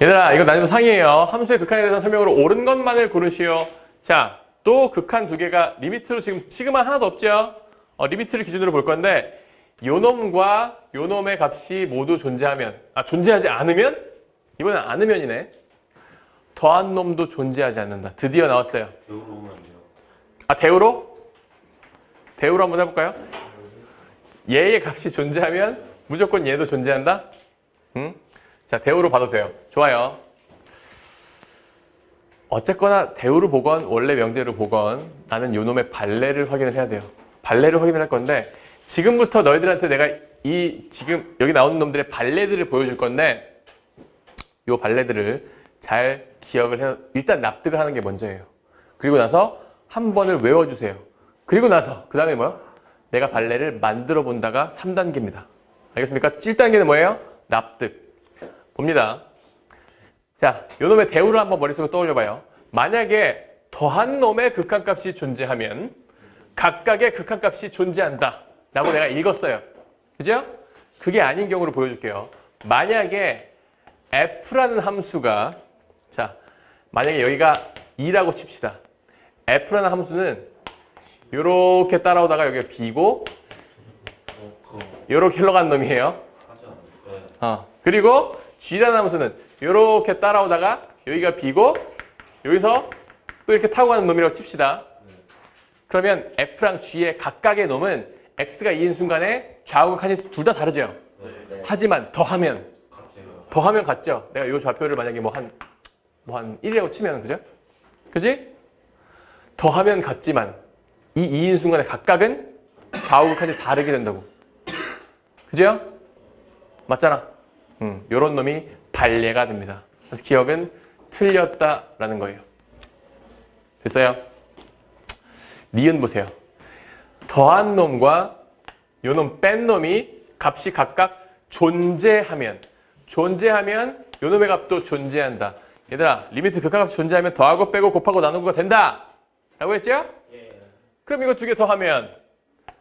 얘들아 이거 난이도 상이에요. 함수의 극한에 대한 설명으로 옳은 것만을 고르시오. 자, 또 극한 두 개가 리미트로 지금 시그마 하나도 없죠? 어, 리미트를 기준으로 볼 건데 요 놈과 요 놈의 값이 모두 존재하면 아 존재하지 않으면 이번엔 않으면이네. 더한 놈도 존재하지 않는다. 드디어 나왔어요. 아 대우로? 대우로 한번 해볼까요? 얘의 값이 존재하면 무조건 얘도 존재한다? 응? 자 대우로 봐도 돼요. 좋아요. 어쨌거나 대우를 보건 원래 명제를 보건 나는 요놈의 발레를 확인을 해야 돼요. 발레를 확인을 할 건데 지금부터 너희들한테 내가 이 지금 여기 나오는 놈들의 발레들을 보여줄 건데 요 발레들을 잘 기억을 해 일단 납득을 하는 게 먼저예요. 그리고 나서 한 번을 외워주세요. 그리고 나서 그 다음에 뭐요? 내가 발레를 만들어 본다가 3단계입니다. 알겠습니까? 1단계는 뭐예요? 납득. 봅니다. 자, 요 놈의 대우를 한번 머릿속에 떠올려봐요. 만약에 더한 놈의 극한값이 존재하면 각각의 극한값이 존재한다. 라고 내가 읽었어요. 그죠? 그게 아닌 경우를 보여줄게요. 만약에 f라는 함수가 자, 만약에 여기가 2라고 칩시다. f라는 함수는 요렇게 따라오다가 여기가 b고 요렇게 흘러간 놈이에요. 않을까요? 어. 그리고 G라는 함수는 이렇게 따라오다가 여기가 B고 여기서 또 이렇게 타고 가는 놈이라고 칩시다. 그러면 F랑 G의 각각의 놈은 X가 2인 순간에 좌우가 칸이 둘 다 다르죠. 네. 하지만 더하면. 더하면 같죠. 내가 이 좌표를 만약에 뭐 한 뭐한 1이라고 치면 그죠? 그지? 더하면 같지만 이 2인 순간에 각각은 좌우 칸이 다르게 된다고. 그죠? 맞잖아. 음, 요런 놈이 발례가 됩니다. 그래서 기억은 틀렸다라는 거예요. 됐어요? 니은 보세요. 더한 놈과 요놈 뺀 놈이 값이 각각 존재하면 존재하면 요 놈의 값도 존재한다. 얘들아 리미트 극한값이 존재하면 더하고 빼고 곱하고 나누고가 된다. 라고 했죠? 예. 그럼 이거 두 개 더하면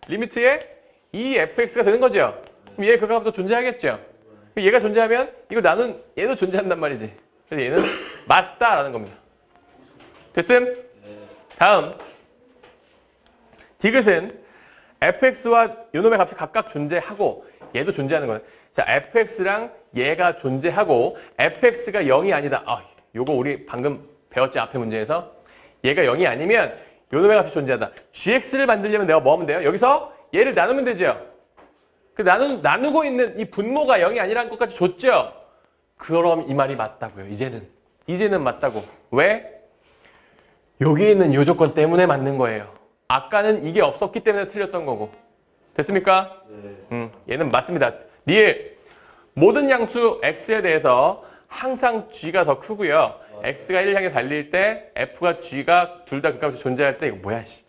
리미트에 2fx가 되는 거죠. 그럼 얘의 극한값도 존재하겠죠. 얘가 존재하면 이거 나눈 얘도 존재한단 말이지. 그래서 얘는 맞다라는 겁니다. 됐음? 네. 다음 디귿은 fx와 요놈의 값이 각각 존재하고 얘도 존재하는 거예요. 자, fx랑 얘가 존재하고 fx가 0이 아니다. 아, 요거 우리 방금 배웠지 앞에 문제에서 얘가 0이 아니면 요놈의 값이 존재한다. gx를 만들려면 내가 뭐 하면 돼요? 여기서 얘를 나누면 되죠. 그 나누, 나누고 있는 이 분모가 0이 아니라는 것까지 줬죠. 그럼 이 말이 맞다고요. 이제는 이제는 맞다고. 왜? 여기 있는 요 조건 때문에 맞는 거예요. 아까는 이게 없었기 때문에 틀렸던 거고. 됐습니까? 네. 음, 얘는 맞습니다. 니엘 모든 양수 x에 대해서 항상 g가 더 크고요. x가 1 향해 달릴 때 f가 g가 둘 다 극값이 존재할 때 이거 뭐야 씨.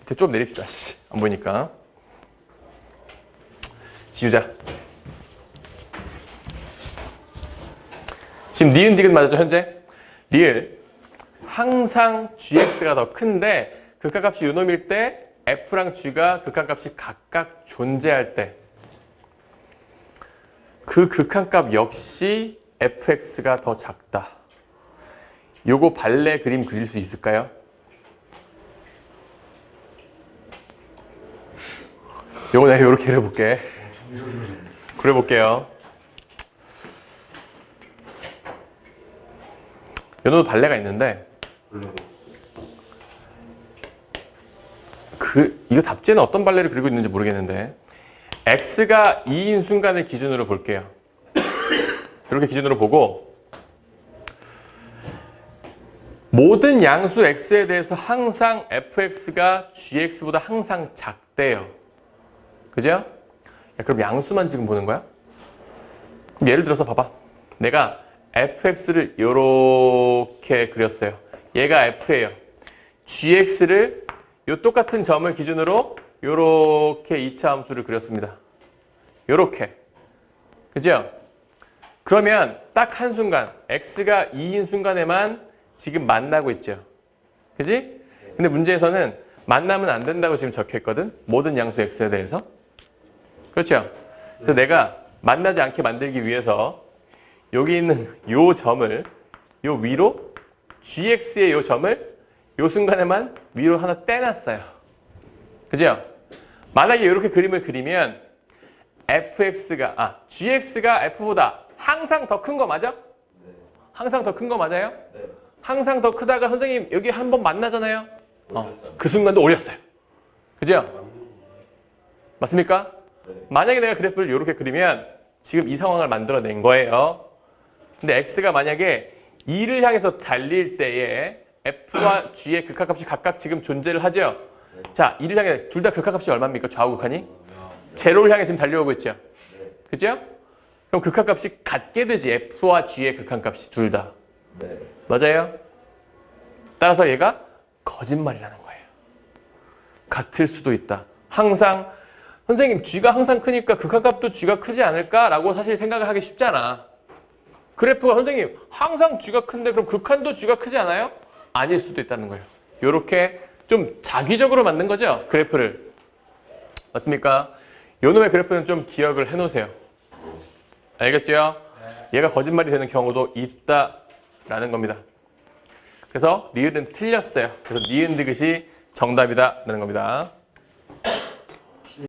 밑에 좀 내립시다. 씨. 안 보이니까. 지우자. 지금 니은 디귿 맞았죠 현재? 리을 항상 gx가 더 큰데 극한값이 요놈일 때 f랑 g가 극한값이 각각 존재할 때 그 극한값 역시 fx가 더 작다. 요거 발레 그림 그릴 수 있을까요? 요거 내가 요렇게 그려볼게. 그려볼게요. 요놈 발레가 있는데 그 이거 답지에는 어떤 발레를 그리고 있는지 모르겠는데 x가 2인 순간을 기준으로 볼게요. 이렇게 기준으로 보고 모든 양수 x에 대해서 항상 fx가 gx보다 항상 작대요. 그죠? 야, 그럼 양수만 지금 보는 거야? 예를 들어서 봐봐. 내가 fx를 이렇게 그렸어요. 얘가 f예요. gx를 요 똑같은 점을 기준으로 요렇게 2차 함수를 그렸습니다. 요렇게. 그죠? 그러면 딱 한순간 x가 2인 순간에만 지금 만나고 있죠. 그지? 근데 문제에서는 만나면 안 된다고 지금 적혀 있거든. 모든 양수 x에 대해서. 그렇죠? 그래서 내가 만나지 않게 만들기 위해서 여기 있는 요 점을 요 위로 gx의 요 점을 요 순간에만 위로 하나 떼놨어요. 그죠? 만약에 이렇게 그림을 그리면 fx가 아 gx가 f보다 항상 더 큰 거 맞아? 네. 항상 더 큰 거 맞아요? 네. 항상 더 크다가 선생님 여기 한 번 만나잖아요. 어. 그 순간도 올렸어요. 그죠? 맞습니까? 네. 만약에 내가 그래프를 이렇게 그리면 지금 이 상황을 만들어낸 거예요. 근데 x가 만약에 2를 향해서 달릴 때에 f와 g의 극한값이 각각 지금 존재를 하죠. 자, 2를 향해 둘 다 극한값이 얼마입니까? 좌우 극한이? 제로를 향해 지금 달려오고 있죠. 네. 그죠? 그럼 극한값이 같게 되지. f와 g의 극한값이 둘 다. 네. 맞아요? 따라서 얘가 거짓말이라는 거예요. 같을 수도 있다. 항상 선생님 쥐가 항상 크니까 극한값도 쥐가 크지 않을까라고 사실 생각을 하기 쉽잖아. 그래프가 선생님 항상 쥐가 큰데 그럼 극한도 쥐가 크지 않아요? 아닐 수도 있다는 거예요. 이렇게 좀 자기적으로 만든 거죠 그래프를 맞습니까? 요놈의 그래프는 좀 기억을 해놓으세요. 알겠죠? 얘가 거짓말이 되는 경우도 있다라는 겁니다. 그래서 리을은 틀렸어요. 그래서 니은 디귿이 정답이다라는 겁니다.